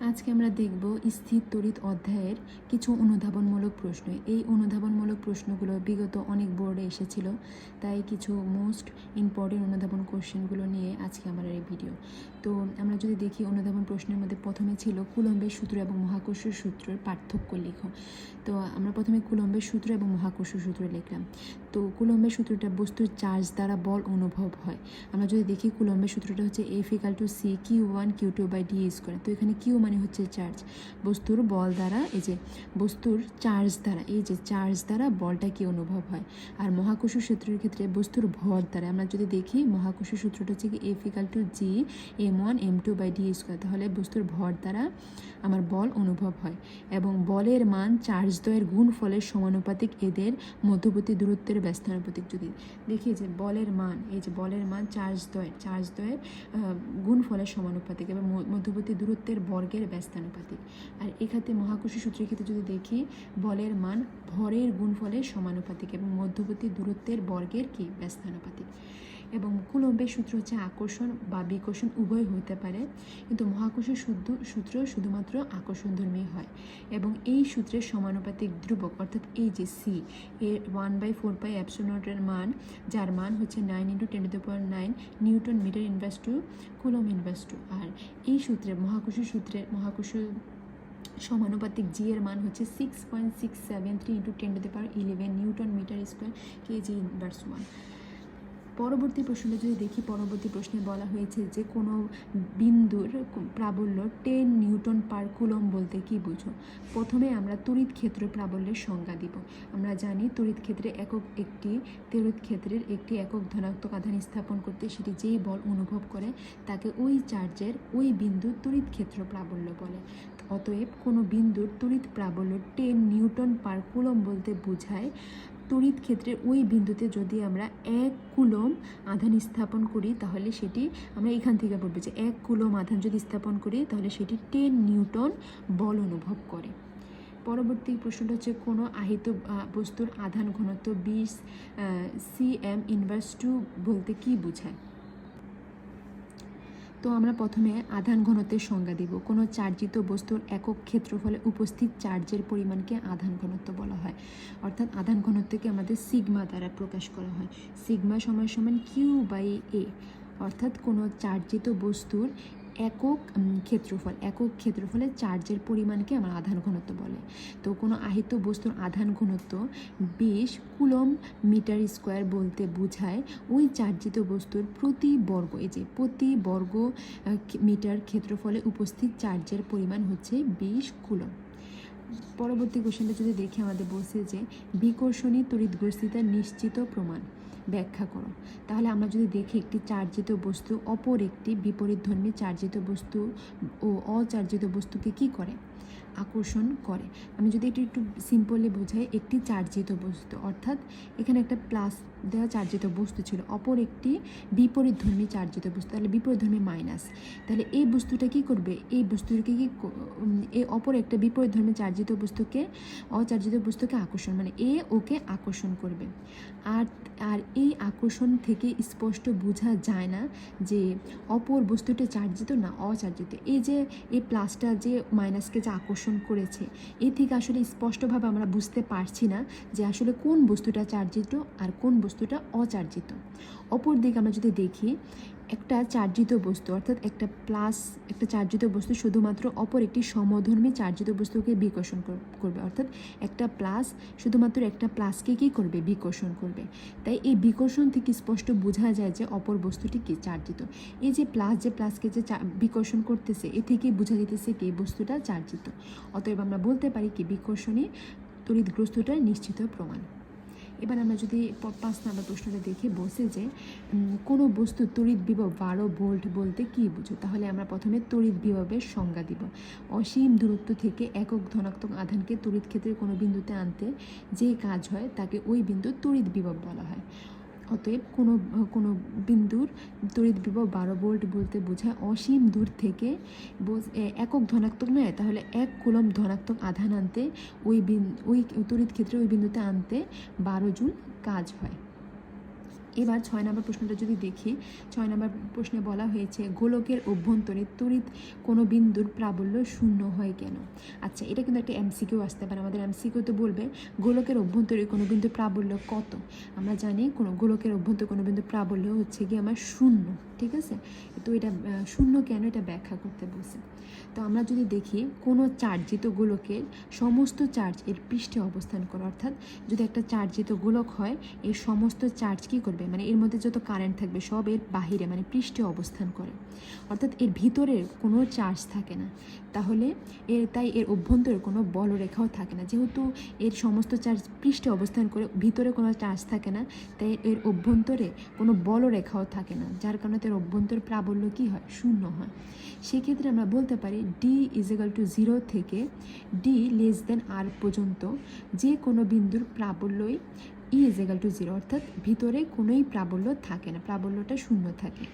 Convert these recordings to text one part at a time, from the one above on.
আজকে আমরা দেখব স্থির তড়িৎ অধ্যায়ের কিছু অনুধাবনমূলক প্রশ্ন। এই অনুধাবনমূলক প্রশ্নগুলো বিগত অনেক বোর্ডে এসেছিল, তাই কিছু মোস্ট ইম্পর্টেন্ট অনুধাবন কোশ্চেনগুলো নিয়ে আজকে আমার এই ভিডিও তো আমরা যদি দেখি অনুধাবন প্রশ্নের মধ্যে প্রথমে ছিল কুলম্বের সূত্র এবং মহাকর্ষ সূত্রের পার্থক্য লিখো। তো আমরা প্রথমে কুলম্বের সূত্র এবং মহাকর্ষ সূত্র লিখলাম। তো কুলম্বের সূত্রটা বস্তুর চার্জ দ্বারা বল অনুভব হয়। আমরা যদি দেখি কুলম্বের সূত্রটা হচ্ছে F equal to C Q one Q two by D square তো এখানে কিউ মানে হচ্ছে চার্জ বস্তুর বল দ্বারা, এই যে বস্তুর চার্জ দ্বারা, এই যে চার্জ দ্বারা বলটা কি অনুভব হয়? আর মহাকর্ষ সূত্রের ক্ষেত্রে বস্তুর ভর দ্বারা, আমরা যদি দেখি মহাকর্ষ সূত্রটা হচ্ছে কি F equal to G M one M two by D square তাহলে বস্তুর ভর দ্বারা আমার বল অনুভব হয়। এবং বলের মান চার্জ দ্বয়ের গুণ ফলের সমানুপাতিক এদের মধ্যবর্তী দূরত্বের ব্যস্তানুপাতিক। যদি দেখি যে বলের মান, এই যে বলের মান চার্জ দ্বয়ের চার্জ দ্বয়ের গুণ ফলের সমানুপাতিক এবং মধ্যবর্তী দূরত্বের বর্গের ব্যস্তানুপাতিক। আর এখাতে মহাকর্ষ সূত্রের ক্ষেত্রে যদি দেখি, বলের মান ভরের গুণফলের সমানুপাতিক এবং মধ্যবর্তী দূরত্বের বর্গের কি? ব্যস্তানুপাতিক। এবং কুলম্বের সূত্র হচ্ছে আকর্ষণ বা বিকর্ষণ উভয় হইতে পারে। কিন্তু মহাকর্ষ শুদ্ধ সূত্র শুধুমাত্র আকর্ষণধর্মী হয় এবং এই সূত্রের সমানুপাতিক ধ্রুবক, অর্থাৎ এই যে সি এর ওয়ান বাই ফোর বাই অ্যাপসোনটের মান, যার মান হচ্ছে nine into ten to power nine newton metre inverse to coulomb inverse to আর এই সূত্রে মহাকর্ষ সূত্রে মহাকর্ষ সমানুপাতিক জি এর মান হচ্ছে six point six seven three into ten to the power eleven newton metre square kg inverse one পরবর্তী প্রশ্নটা যদি দেখি, পরবর্তী প্রশ্নে বলা হয়েছে যে কোনো বিন্দুর প্রাবল্য টেন নিউটন পার কুলম বলতে কি বুঝো? প্রথমে আমরা তড়িৎ ক্ষেত্র প্রাবল্যের সংজ্ঞা দিব। আমরা জানি তড়িৎ ক্ষেত্রে একক একটি তড়িৎ ক্ষেত্রের একটি একক ধনাত্মক আধান স্থাপন করতে সেটি যেই বল অনুভব করে, তাকে ওই চার্জের ওই বিন্দুর তড়িৎ ক্ষেত্র প্রাবল্য বলে। অতএব কোনো বিন্দুর তড়িৎ প্রাবল্য টেন নিউটন পার কুলম বলতে বোঝায় তড়িৎ ক্ষেত্রে ওই বিন্দুতে যদি আমরা এক কুলম আধান স্থাপন করি, তাহলে সেটি আমরা এখান থেকে বলব যে এক কুলম আধান যদি স্থাপন করি, তাহলে সেটি টেন নিউটন বল অনুভব করে। পরবর্তী প্রশ্নটা হচ্ছে, কোনো আহিত বস্তুর আধান ঘনত্ব বিশ সি এম ইনভার্স টু বলতে কী বোঝায়? তো আমরা প্রথমে আধান ঘনত্বের সংজ্ঞা দিব। কোনো চার্জিত বস্তুর একক ক্ষেত্রফলে উপস্থিত চার্জের পরিমাণকে আধান ঘনত্ব বলা হয়। অর্থাৎ আধান ঘনত্বকে আমাদের সিগমা দ্বারা প্রকাশ করা হয়। সিগমা সমান সমান কিউ বাই এ। অর্থাৎ কোনো চার্জিত বস্তুর একক ক্ষেত্রফল। একক ক্ষেত্রফলে চার্জের পরিমাণকে আমরা আধান ঘনত্ব বলে। তো কোনো আহিত বস্তুর আধান ঘনত্ব বিশ কুলম মিটার স্কোয়ার বলতে বোঝায় ওই চার্জিত বস্তুর প্রতি বর্গ। এই যে প্রতি বর্গ মিটার ক্ষেত্রফলে উপস্থিত চার্জের পরিমাণ হচ্ছে বিশ কুলম। পরবর্তী কোশ্চেনটা যদি দেখি আমাদের বলছে যে বিকর্ষণী তড়িৎগ্রস্তিতার নিশ্চিত প্রমাণ। ব্যাখ্যা করো। তাহলে আমরা যদি দেখি একটি চার্জিত বস্তু অপর একটি বিপরীত ধর্মী চার্জিত বস্তু ও অচার্জিত বস্তুকে কি করে? আকর্ষণ করে। আমি যদি এটি একটু সিম্পলি বোঝাই, একটি চার্জিত বস্তু, অর্থাৎ এখানে একটা প্লাস দেওয়া চার্জিত বস্তু ছিল, অপর একটি বিপরীতধর্মী চার্জিত বস্তু, তাহলে বিপরীতধর্মী মাইনাস তাহলে এই বস্তুটা কি করবে? এই বস্তুটাকে ক- এই অপর একটা বিপরীত ধর্মী চার্জিত বস্তুকে, অচার্জিত বস্তুকে আকর্ষণ মানে এ ওকে আকর্ষণ করবে। আর আর এই আকর্ষণ থেকে স্পষ্ট বোঝা যায় না যে অপর বস্তুটা চার্জিত না অচার্জিত। এই যে, এই প্লাসটা যে মাইনাসকে যে আকর্ষণ করেছে। এ থেকে আসলে স্পষ্টভাবে আমরা বুঝতে পারছি না যে আসলে কোন বস্তুটা চার্জিত আর কোন বস্তুটা অচার্জিত। অপর দিকে আমরা যদি দেখি একটা চার্জিত বস্তু, অর্থাৎ একটা প্লাস একটা চার্জিত বস্তু শুধুমাত্র অপর একটি সমধর্মী চার্জিত বস্তুকে বিকর্ষণ কর- করবে। অর্থাৎ একটা প্লাস শুধুমাত্র একটা প্লাসকে কী করবে? বিকর্ষণ করবে। তাই এই বিকর্ষণ থেকে স্পষ্ট বোঝা যায় যে অপর বস্তুটি কি? চার্জিত। এই যে প্লাস যে প্লাসকে যে বিকর্ষণ করতেছে, এ থেকেই বোঝা যেতেছে কি বস্তুটা চার্জিত। অতএব আমরা বলতে পারি কি বিকর্ষণী তড়িৎগ্রস্তটার নিশ্চিত প্রমাণ। এবার আমরা যদি পাঁচ নম্বর প্রশ্নটা দেখে বসে যে কোনো বস্তু তড়িৎ বিভব বারো ভোল্ট বলতে কি বুঝো? তাহলে আমরা প্রথমে তড়িৎ বিভবের সংজ্ঞা দিব। অসীম দূরত্ব থেকে একক ধনাত্মক আধানকে তড়িৎ ক্ষেত্রে কোনো বিন্দুতে আনতে যে কাজ হয়, তাকে ওই বিন্দু তড়িৎ বিভব বলা হয়। অতএব কোনো কোনো বিন্দুর তড়িৎ বিভব বারো ভোল্ট বলতে বোঝায় অসীম দূর থেকে। একক ধনাত্মক নয়, তাহলে এক কুলম ধনাত্মক আধান আনতে ওই ওই তড়িৎ ক্ষেত্রে ওই বিন্দুতে আনতে বারো জুল কাজ হয়। এবার ছয় নম্বর প্রশ্নটা যদি দেখি, ছয় নম্বর প্রশ্নে বলা হয়েছে, গোলকের অভ্যন্তরে তড়িৎ কোনো বিন্দুর প্রাবল্য শূন্য হয় কেন? আচ্ছা এটা কিন্তু একটা এমসিকিউ আসতে পারে। আমাদের এমসিকিউ তো বলবে, গোলকের অভ্যন্তরে কোনো বিন্দুর প্রাবল্য কত? আমরা জানি কোনো গোলকের অভ্যন্তরে কোনো বিন্দুর প্রাবল্য হচ্ছে কি আমার শূন্য। ঠিক আছে? তো এটা শূন্য কেন এটা ব্যাখ্যা করতে বলছে? তো আমরা যদি দেখি, কোনো চার্জিত গোলকের সমস্ত চার্জ এর পৃষ্ঠে অবস্থান করে, অর্থাৎ যদি একটা চার্জিত গোলক হয়, এর সমস্ত চার্জ কী করবে? মানে এর মধ্যে যত কারেন্ট থাকবে, সব এর বাহিরে মানে পৃষ্ঠে অবস্থান করে। অর্থাৎ এর ভিতরের কোনো চার্জ থাকে না। তাহলে এর, তাই এর অভ্যন্তরে কোনো বলরেখাও থাকে না। যেহেতু এর সমস্ত চার্জ পৃষ্ঠে অবস্থান করে, ভিতরে কোনো চার্জ থাকে না, তাই এর অভ্যন্তরে কোনো বলরেখাও থাকে না। যার কারণে তার অভ্যন্তর প্রাবল্য কী হয়? শূন্য হয়। সেক্ষেত্রে আমরা বলতে পারি D is equal to zero থেকে ডি লেস দেন আর পর্যন্ত যে কোনো বিন্দুর প্রাবল্যই ই ইজিক্যাল টু জিরো অর্থাৎ ভিতরে কোনোই প্রাবল্য থাকে না, প্রাবল্যটা শূন্য থাকে।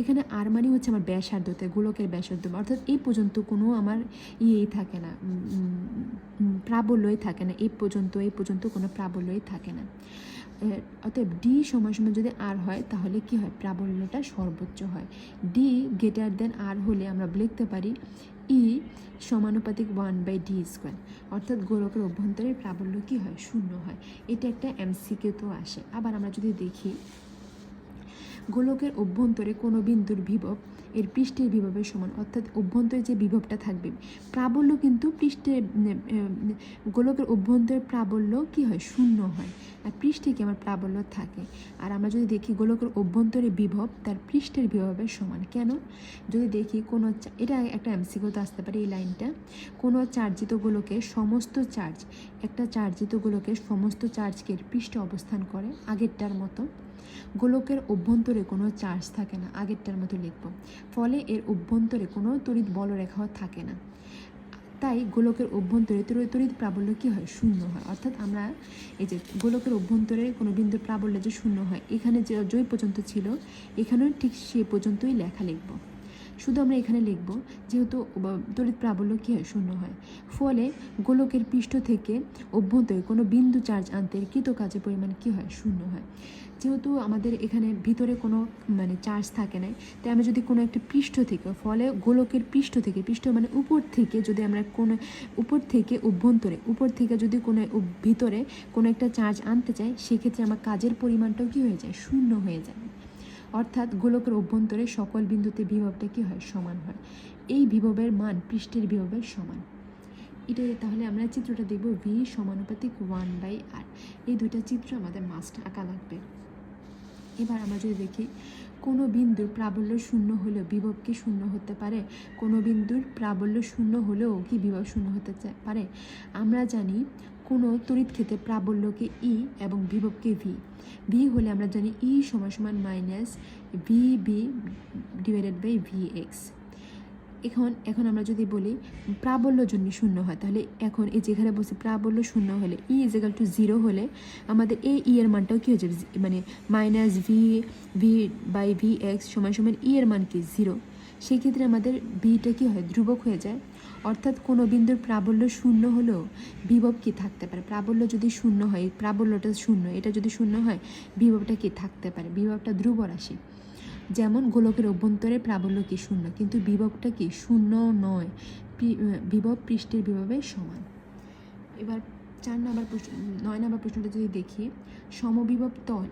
এখানে আর মানে হচ্ছে আমার ব্যাসার্ধতে গোলকের ব্যাসার্ধ, অর্থাৎ এই পর্যন্ত কোনো আমার ইয়েই থাকে না প্রাবল্যই থাকে না এই পর্যন্ত এই পর্যন্ত কোনো প্রাবল্যই থাকে না। অতএব ডি সময় সময় যদি আর হয়, তাহলে কি হয়? প্রাবল্যটা সর্বোচ্চ হয়। ডি গ্রেটার দেন আর হলে আমরা লিখতে পারি ই সমানুপাতিক ওয়ান বাই ডি স্কোয়ার অর্থাৎ গোলকের অভ্যন্তরে প্রাবল্য কী হয়? শূন্য হয়। এটা একটা এমসিকে তো আসে। আবার আমরা যদি দেখি গোলকের অভ্যন্তরে কোনো বিন্দুর বিভব এর পৃষ্ঠের বিভবের সমান, অর্থাৎ অভ্যন্তরে যে বিভবটা থাকবে। প্রাবল্য কিন্তু পৃষ্ঠে গোলকের অভ্যন্তরে প্রাবল্য কি হয়? শূন্য হয়। আর পৃষ্ঠে কি আমার প্রাবল্য থাকে? আর আমরা যদি দেখি গোলকের অভ্যন্তরে বিভব, তার পৃষ্ঠের বিভবের সমান। কেন? যদি দেখি কোনো এটা একটা এমসিকিউতে আসতে পারে এই লাইনটা। কোনো চার্জিত গোলকের সমস্ত চার্জ, একটা চার্জিত গোলকের সমস্ত চার্জকে পৃষ্ঠে অবস্থান করে আগেরটার মতো। গোলকের অভ্যন্তরে কোনো চার্জ থাকে না, আগেরটার মতো লিখব। ফলে এর অভ্যন্তরে কোনো তড়িৎ বলরেখাও থাকে না। তাই গোলকের অভ্যন্তরে তড়ি- তড়িৎ প্রাবল্য কী হয়? শূন্য হয়। অর্থাৎ আমরা এই যে গোলকের অভ্যন্তরে কোনো বিন্দুর প্রাবল্য যে শূন্য হয়, এখানে যে জয় পর্যন্ত ছিল, এখানেও ঠিক সে পর্যন্তই লেখা লিখব। শুধু আমরা এখানে লিখব, যেহেতু তড়িৎ প্রাবল্য কী হয়? শূন্য হয়। ফলে গোলকের পৃষ্ঠ থেকে অভ্যন্তরে কোনো বিন্দু চার্জ আনতে কৃত কাজের পরিমাণ কী হয়? শূন্য হয়। যেহেতু আমাদের এখানে ভিতরে কোনো মানে চার্জ থাকে না তাই আমরা যদি কোনো একটা পৃষ্ঠ থেকে, ফলে গোলকের পৃষ্ঠ থেকে, পৃষ্ঠ মানে উপর থেকে যদি আমরা কোনো, উপর থেকে অভ্যন্তরে, উপর থেকে যদি কোনো ভিতরে কোনো একটা চার্জ আনতে চাই, সেক্ষেত্রে আমার কাজের পরিমাণটাও কী হয়ে যায়? শূন্য হয়ে যায়। অর্থাৎ গোলকের অভ্যন্তরে সকল বিন্দুতে বিভবটা কী হয়? সমান হয়। এই বিভবের মান পৃষ্ঠের বিভবের সমান। এটা তাহলে আমরা চিত্রটা দেখব ভি সমানুপাতিক ওয়ান বাই আর এই দুইটা চিত্র আমাদের মাস্ট আঁকা লাগবে। এবার আমরা যদি দেখি, কোনো বিন্দুর প্রাবল্য শূন্য হলেও বিভব কি শূন্য হতে পারে? কোনো বিন্দুর প্রাবল্য শূন্য হলেও কি বিভব শূন্য হতে পারে? আমরা জানি কোনো তড়িৎ ক্ষেত্রে প্রাবল্যকে ই এবং বিভবকে ভি ভি হলে আমরা জানি ই সমান সমান minus V B divided by V X এখন এখন আমরা যদি বলি প্রাবল্য জন্য শূন্য হয়, তাহলে এখন এই যেখানে বসে প্রাবল্য শূন্য হলে E is equal to zero হলে আমাদের এই ই এর মানটাও কী হয়ে যাবে? মানে minus V V by V X সমান সমান ই এর মান কি? জিরো সেই ক্ষেত্রে আমাদের ভিটা কী হয়? ধ্রুবক হয়ে যায়। অর্থাৎ কোনো বিন্দুর প্রাবল্য শূন্য হলেও বিভব কি থাকতে পারে? প্রাবল্য যদি শূন্য হয়, প্রাবল্যটা শূন্য, এটা যদি শূন্য হয়, বিভবটা কি থাকতে পারে? বিভবটা ধ্রুব রাশি। যেমন গোলকের অভ্যন্তরে প্রাবল্য কি শূন্য, কিন্তু বিভবটা কি? শূন্য নয়। বিভব পৃষ্ঠের বিভবের সমান। এবার চার নম্বর প্রশ্ন, নয় নাম্বার প্রশ্নটা যদি দেখি, সমবিভব তল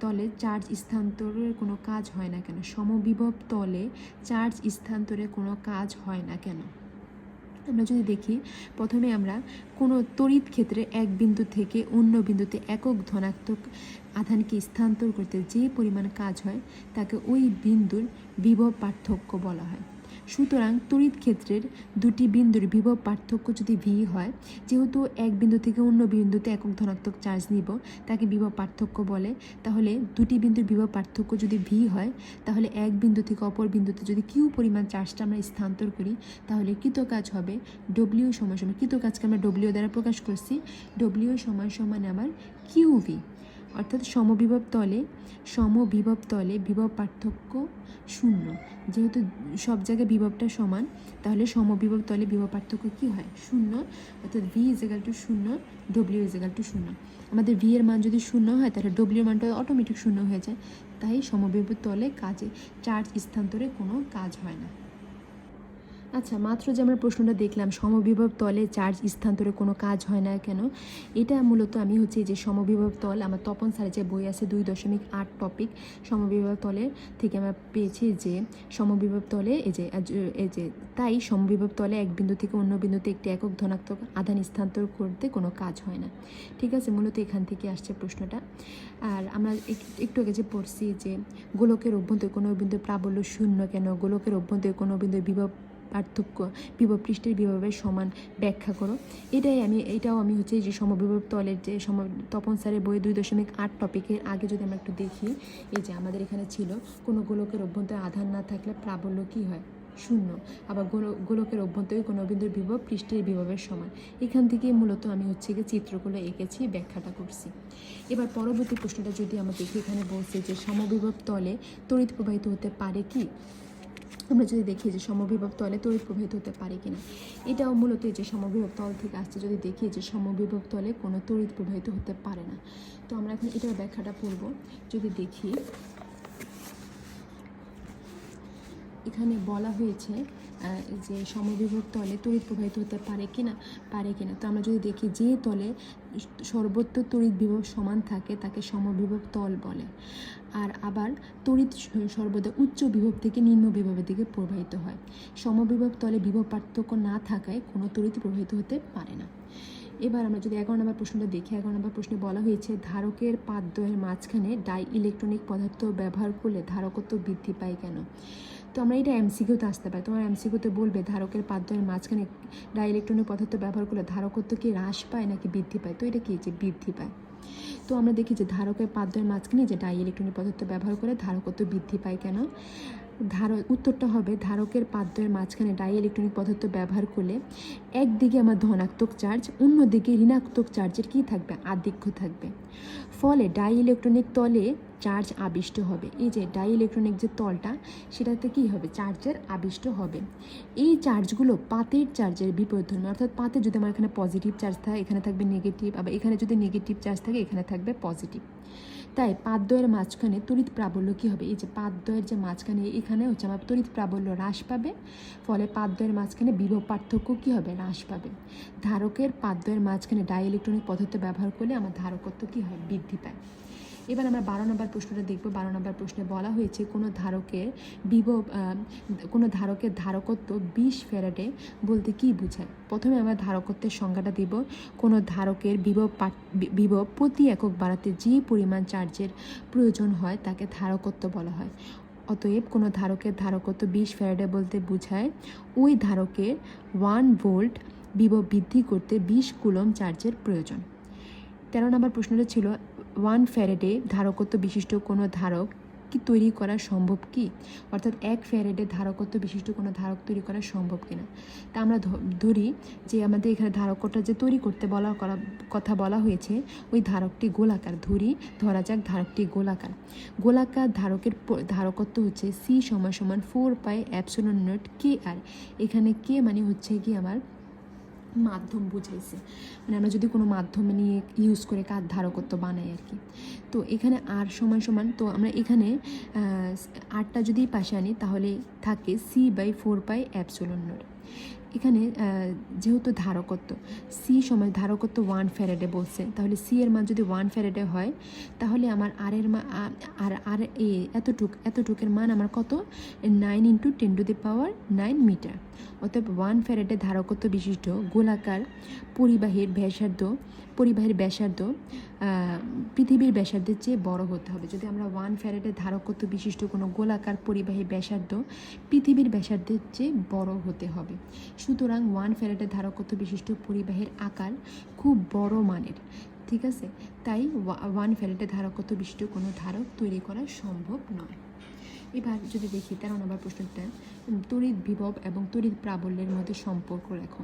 তলে চার্জ স্থানান্তরের কোনো কাজ হয় না কেন? সমবিভব তলে চার্জ স্থান্তরের কোনো কাজ হয় না কেন? আমরা যদি দেখি, প্রথমে আমরা কোনো তড়িৎ ক্ষেত্রে এক বিন্দু থেকে অন্য বিন্দুতে একক ধনাত্মক আধানকে স্থানান্তর করতে যে পরিমাণ কাজ হয়, তাকে ওই বিন্দুর বিভব পার্থক্য বলা হয়। সুতরাং তড়িৎ ক্ষেত্রের দুটি বিন্দুর বিভব পার্থক্য যদি ভি হয়, যেহেতু এক বিন্দু থেকে অন্য বিন্দুতে একক ধনাত্মক চার্জ নিব, তাকে বিভব পার্থক্য বলে। তাহলে দুটি বিন্দুর বিভব পার্থক্য যদি ভি হয়, তাহলে এক বিন্দু থেকে অপর বিন্দুতে যদি কিউ পরিমাণ চার্জটা আমরা স্থানান্তর করি, তাহলে কৃত কাজ হবে ডব্লিউ সময় সমান কৃত কাজকে আমরা ডব্লিউ দ্বারা প্রকাশ করছি। ডব্লিউ সময় সমান আমার কিউ ভি অর্থাৎ সমবিভব তলে সমবিভব তলে বিভব পার্থক্য শূন্য। যেহেতু সব জায়গায় বিভবটা সমান, তাহলে সমবিভব তলে বিভব পার্থক্য কী হয়? শূন্য। অর্থাৎ ভি ইজেকাল টু শূন্য ডব্লিউ ইজেকাল টু শূন্য। আমাদের ভি এর মান যদি শূন্য হয়, তাহলে ডব্লিউ এর মানটা অটোমেটিক শূন্য হয়ে যায়। তাই সমবিভব তলে কাজে, চার্জ স্থানান্তরে কোনো কাজ হয় না। আচ্ছা মাত্র যে আমরা প্রশ্নটা দেখলাম, সমবিভব তলে চার্জ স্থানান্তরে কোনো কাজ হয় না কেন? এটা মূলত আমি হচ্ছে যে সমবিভব তল, আমার তপন স্যারের যে বই আছে দুই দশমিক আট টপিক সমবিভব তলের থেকে আমরা পেয়েছি যে সমবিভব তলে এই যে এই যে, তাই সমবিভব তলে এক বিন্দু থেকে অন্য বিন্দুতে একটি একক ধনাত্মক আধান স্থানান্তর করতে কোনো কাজ হয় না। ঠিক আছে, মূলত এখান থেকে আসছে প্রশ্নটা। আর আমরা এক- একটু আগে যে পড়ছি যে গোলকের অভ্যন্তরে কোনো বিন্দু প্রাবল্য শূন্য কেন? গোলকের অভ্যন্তরে কোনো বিন্দু বিভব পার্থক্য, বিভব পৃষ্ঠের বিভবের সমান ব্যাখ্যা করো। এটাই আমি, এটাও আমি হচ্ছে যে সমবিভব তলের যে সম, তপন স্যারের বই দুই দশমিক আট টপিকের আগে যদি আমরা একটু দেখি, এই যে আমাদের এখানে ছিল, কোনো গোলকের অভ্যন্তরে আধান না থাকলে প্রাবল্য কী হয়? শূন্য। আবার গোল- গোলকের অভ্যন্তরে কোনো বিন্দুর বিভব পৃষ্ঠের বিভবের সমান। এখান থেকে মূলত আমি হচ্ছে গিয়ে চিত্রগুলো এঁকেছি, ব্যাখ্যাটা করছি। এবার পরবর্তী প্রশ্নটা যদি দেখি এখানে বলছে যে সমবিভব তলে তড়িৎ প্রবাহিত হতে পারে কি? আমরা যদি দেখি যে সমবিভব তলে তড়িৎ প্রবাহিত হতে পারে কিনা, এটাও মূলত এই যে সমবিভব তল থেকে আসছে, যদি দেখি যে সমবিভব তলে কোনো তড়িৎ প্রবাহিত হতে পারে না। তো আমরা এখন এটার ব্যাখ্যাটা পড়ব, যদি দেখি। এখানে বলা হয়েছে যে সমবিভব তলে তড়িৎ প্রবাহিত হতে পারে কিনা পারে কিনা। তো আমরা যদি দেখি যে তলে সর্বত্র তড়িৎ বিভব সমান থাকে, তাকে সমবিভব তল বলে। আর আবার তড়িৎ সর্বদা উচ্চ বিভব থেকে নিম্ন বিভবের দিকে প্রবাহিত হয়। সমবিভব তলে বিভব পার্থক্য না থাকায় কোনো তড়িৎ প্রবাহিত হতে পারে না। এবার আমরা যদি এগারো নম্বর প্রশ্নটা দেখি, এগারো নম্বর প্রশ্নে বলা হয়েছে, ধারকের পাদ্যের মাঝখানে ডাই ইলেকট্রনিক পদার্থ ব্যবহার করলে ধারকত্ব বৃদ্ধি পায় কেন? তো আমরা এটা এমসিকিউতে আসতে পারি। তোমার এমসিকিউতে বলবে ধারকের পাদ্যের মাঝখানে ডাই ইলেকট্রনিক পদার্থ ব্যবহার করলে ধারকত্ব কি হ্রাস পায় নাকি বৃদ্ধি পায়? তো এটা কী? যে বৃদ্ধি পায়। তো আমরা দেখি যে ধারকের পাদ্যের মাঝখানে যে ডাই ইলেকট্রনিক পদার্থ ব্যবহার করে ধারকত্ব বৃদ্ধি পায় কেন? ধার উত্তরটা হবে ধারকের পাদ্যের মাঝখানে ডাই ইলেকট্রনিক পদার্থ ব্যবহার করলে একদিকে আমার ধনাত্মক চার্জ, অন্যদিকে ঋণাত্মক চার্জের কী থাকবে? আধিক্য থাকবে। ফলে ডাই ইলেকট্রনিক তলে চার্জ আবিষ্ট হবে। এই যে ডাই ইলেকট্রনিক যে তলটা, সেটাতে কী হবে? চার্জের আবিষ্ট হবে। এই চার্জগুলো পাতের চার্জের বিপরীত বিপরীতধর্মী অর্থাৎ পাতে যদি আমার এখানে পজিটিভ চার্জ থাকে, এখানে থাকবে নেগেটিভ আবার এখানে যদি নেগেটিভ চার্জ থাকে, এখানে থাকবে পজিটিভ তাই পাদ্যয়ের মাঝখানে তড়িৎ প্রাবল্য কী হবে? এই যে পাদ্যয়ের যে মাঝখানে, এখানে হচ্ছে আমার তড়িৎ প্রাবল্য হ্রাস পাবে, ফলে পাদ্যয়ের মাঝখানে বিভব পার্থক্য কী হবে? হ্রাস পাবে। ধারকের পাদ্যয়ের মাঝখানে ডাই ইলেকট্রনিক পদার্থ ব্যবহার করলে আমার ধারকত্ব কী হয়? বৃদ্ধি পায়। এবার আমরা বারো নম্বর প্রশ্নটা দেখব। বারো নম্বর প্রশ্নে বলা হয়েছে, কোনো ধারকের বিভব কোনো ধারকের ধারকত্ব বিশ ফ্যারাডে বলতে কি বোঝায়? প্রথমে আমরা ধারকত্বের সংজ্ঞাটা দিব। কোনো ধারকের বিভব বিভব প্রতি একক বাড়াতে যে পরিমাণ চার্জের প্রয়োজন হয়, তাকে ধারকত্ব বলা হয়। অতএব কোনো ধারকের ধারকত্ব বিশ ফ্যারাডে বলতে বোঝায়, ওই ধারকের ওয়ান ভোল্ট বিভব বৃদ্ধি করতে বিশ কুলম চার্জের প্রয়োজন। তেরো নম্বর প্রশ্নটা ছিল ওয়ান ফ্যারেডে ধারকত্ব বিশিষ্ট কোনো ধারক কি তৈরি করা সম্ভব কি? অর্থাৎ এক ফ্যারেডে ধারকত্ব বিশিষ্ট কোনো ধারক তৈরি করা সম্ভব কিনা? তা আমরা ধরি যে আমাদের এখানে ধারকটা যে তৈরি করতে বলা করা, কথা বলা হয়েছে, ওই ধারকটি গোলাকার। ধরি, ধরা যাক ধারকটি গোলাকার। গোলাকার ধারকের ধারকত্ব হচ্ছে সি সমান সমান ফোর পাই অ্যাপসোলন নট কে আর। এখানে কে মানে হচ্ছে কি আমার মাধ্যম বুঝাইছে। মানে আমরা যদি কোনো মাধ্যম নিয়ে ইউজ করে কাজ ধারকত্ব বানাই আর কি। তো এখানে আর সমান সমান, তো আমরা এখানে আটটা যদি পাশে আনি, তাহলে থাকে C by four pi epsilon naught এখানে যেহেতু ধারকত্ব সি সময় ধারকত্ব ওয়ান ফ্যারেডে বলছে, তাহলে সি এর মান যদি ওয়ান ফ্যারেডে হয়, তাহলে আমার আর এর মান আর আর এ এতটুক, এতটুকের মান আমার কত? Nine into ten to the power nine metre অতএব ওয়ান ফ্যারেডে ধারকত্ব বিশিষ্ট, গোলাকার, পরিবাহীর ব্যাসার্ধ পরিবাহীর ব্যাসার্ধ পৃথিবীর ব্যাসার্ধের চেয়ে বড় হতে হবে। যদি আমরা ওয়ান ফ্যারেডে ধারকত্ব বিশিষ্ট কোনো গোলাকার পরিবাহী ব্যাসার্ধ, পৃথিবীর ব্যাসার্ধের চেয়ে বড় হতে হবে। সুতরাং ওয়ান ফ্যারেডে ধারকত্ব বিশিষ্ট পরিবাহের আকার খুব বড় মানের, ঠিক আছে? তাই ওয়া- ওয়ান ফ্যারেডে ধারকত্ব বিশিষ্ট কোনো ধারক তৈরি করা সম্ভব নয়। এবার যদি দেখি তেরো নম্বর প্রশ্নটা তড়িৎ বিভব এবং তড়িৎ প্রাবল্যের মধ্যে সম্পর্ক রাখো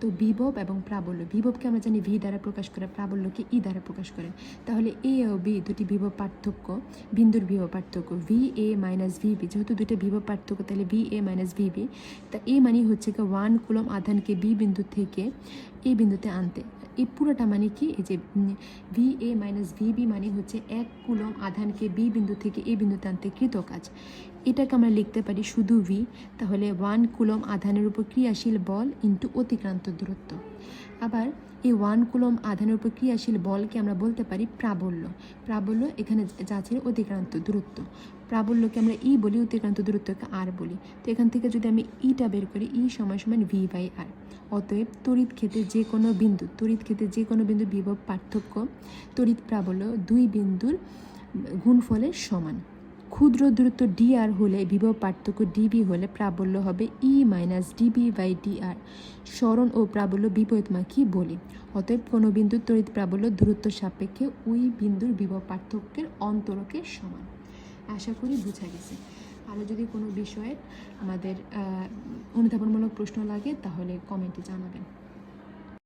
তো বিভব এবং প্রাবল্য, বিভবকে আমরা জানি ভি দ্বারা প্রকাশ করে, প্রাবল্যকে ই দ্বারা প্রকাশ করে। তাহলে এ ও বি দুটি বিভব পার্থক্য, বিন্দুর বিভব পার্থক্য V A minus V B যেহেতু দুটো বিভব পার্থক্য, তাহলে V A minus V B তা এ মানে হচ্ছে কি ওয়ান কুলম আধানকে বি বিন্দু থেকে এই বিন্দুতে আনতে। এই পুরোটা মানে কি? এই যে V A minus V B মানে হচ্ছে এক কুলম আধানকে বি বিন্দু থেকে এ বিন্দুতে আনতে কৃত কাজ এটাকে আমরা লিখতে পারি শুধু ভি তাহলে ওয়ান কুলম আধানের উপর ক্রিয়াশীল বল ইন্টু অতিক্রান্ত দূরত্ব। আবার এই ওয়ান কুলম আধানের উপর ক্রিয়াশীল বলকে আমরা বলতে পারি প্রাবল্য। প্রাবল্য এখানে যা ছিল অতিক্রান্ত দূরত্ব। প্রাবল্যকে আমরা ই বলি, অতিক্রান্ত দূরত্বকে আর বলি। তো এখান থেকে যদি আমি ইটা বের করি, ই সমান সমান ভি বাই আর। অতএব তড়িৎ ক্ষেত্রে যে কোনো বিন্দু, তড়িৎ ক্ষেত্রে যে কোনো বিন্দু বিভব পার্থক্য তড়িৎ প্রাবল্য দুই বিন্দুর গুণফলের সমান। ক্ষুদ্র দূরত্ব ডি আর হলে বিভব পার্থক্য ডিবি হলে প্রাবল্য হবে E minus D B by D R স্মরণ ও প্রাবল্য বিপরীতমাখী বলি। অতএব কোনো বিন্দুর তড়িৎ প্রাবল্য দূরত্ব সাপেক্ষে ওই বিন্দুর বিভব পার্থক্যের অন্তরকের সমান। আশা করি বোঝা গেছে। আরও যদি কোনো বিষয়ে আমাদের অনুধাবনমূলক প্রশ্ন লাগে তাহলে কমেন্টে জানাবেন।